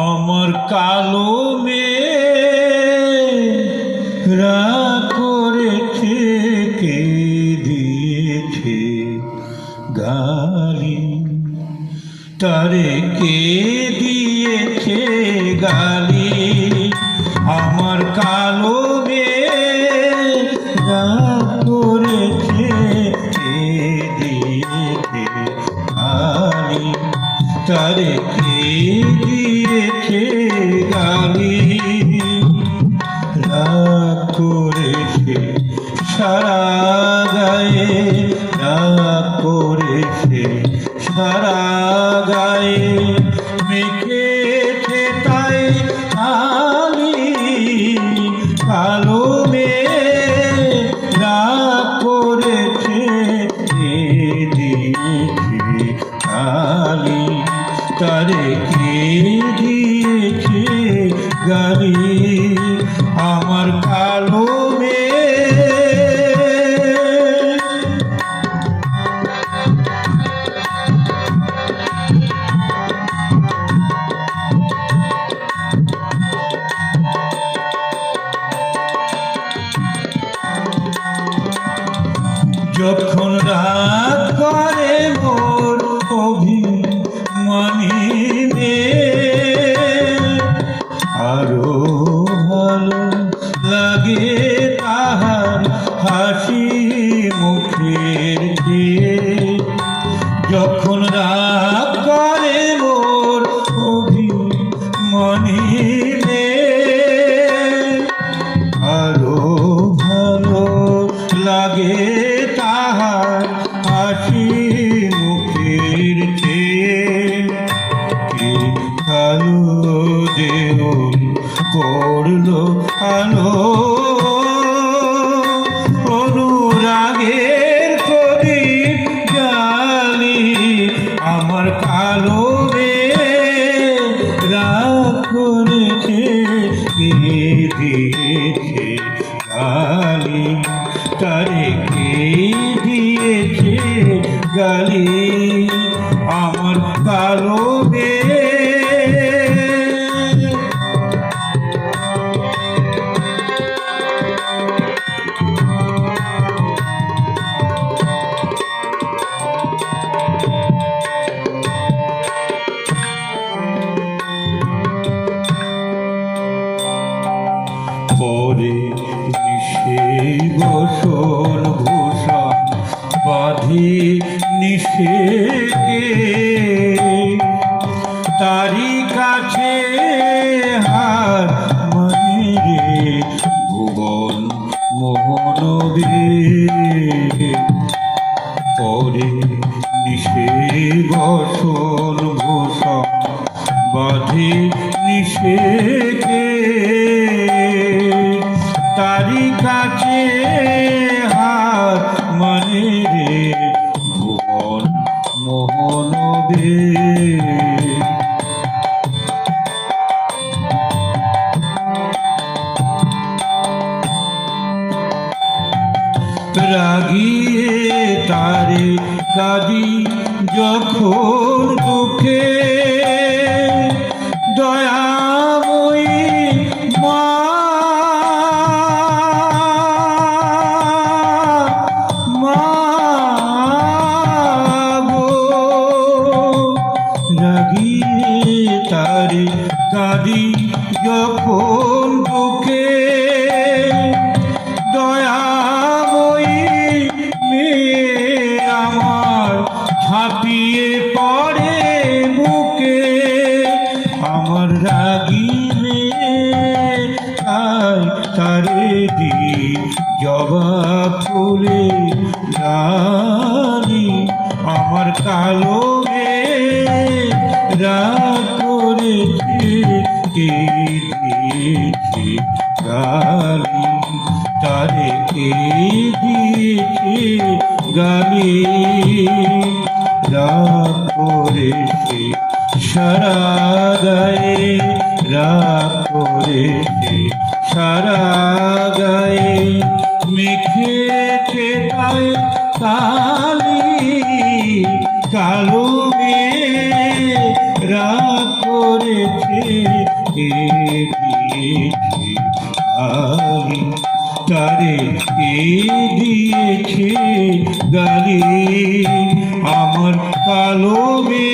আমার কালো মেয়েরা করেছে কে দিয়েছে গালি তারে কে দিয়েছে গালি? আমার কালো গালি তারে দিয়েছে গালি। রাগ করেছে সারা গায়ে রাগ করেছে সারা গায়ে কালি তারে কে দিয়েছে গালি? আমার কালো যখন রাত যখন রাত করে মোর অভিমানী আরও ভালো লাগে তাহার হাসি মুখের কে দিয়েছে গালি তারে কে দিয়েছে গালি। আমার কালো রে পরে নিশে গোসল ভূষণ বাঁধি নিষেকে তারি কাছে হার মানে রে, ভুবন মোহনবে পরে নিষে গোসল ভূষণ বাঁধে নিষেকে তারি কাছে হাত মানে রে ভুবন মোহন দে। রাগিয়ে তারে কাদি যখন দুঃখে কাদি যখন দুঃখে দয়াময়ী মেয়ে আমার ঝাঁপিয়ে পড়ে বুকে, আমার রাগি মেয়ে তাই তারে দি জবা ফুলে আমার কালো কে গালি তারে কে দিয়েছে গালি? রাগ করেছে সারা গায়ে, রাগ করেছে সারা গায়ে মেখেছে গায়ে কালি কালো কে দিয়েছে গালি? আমার কালো মেয়ে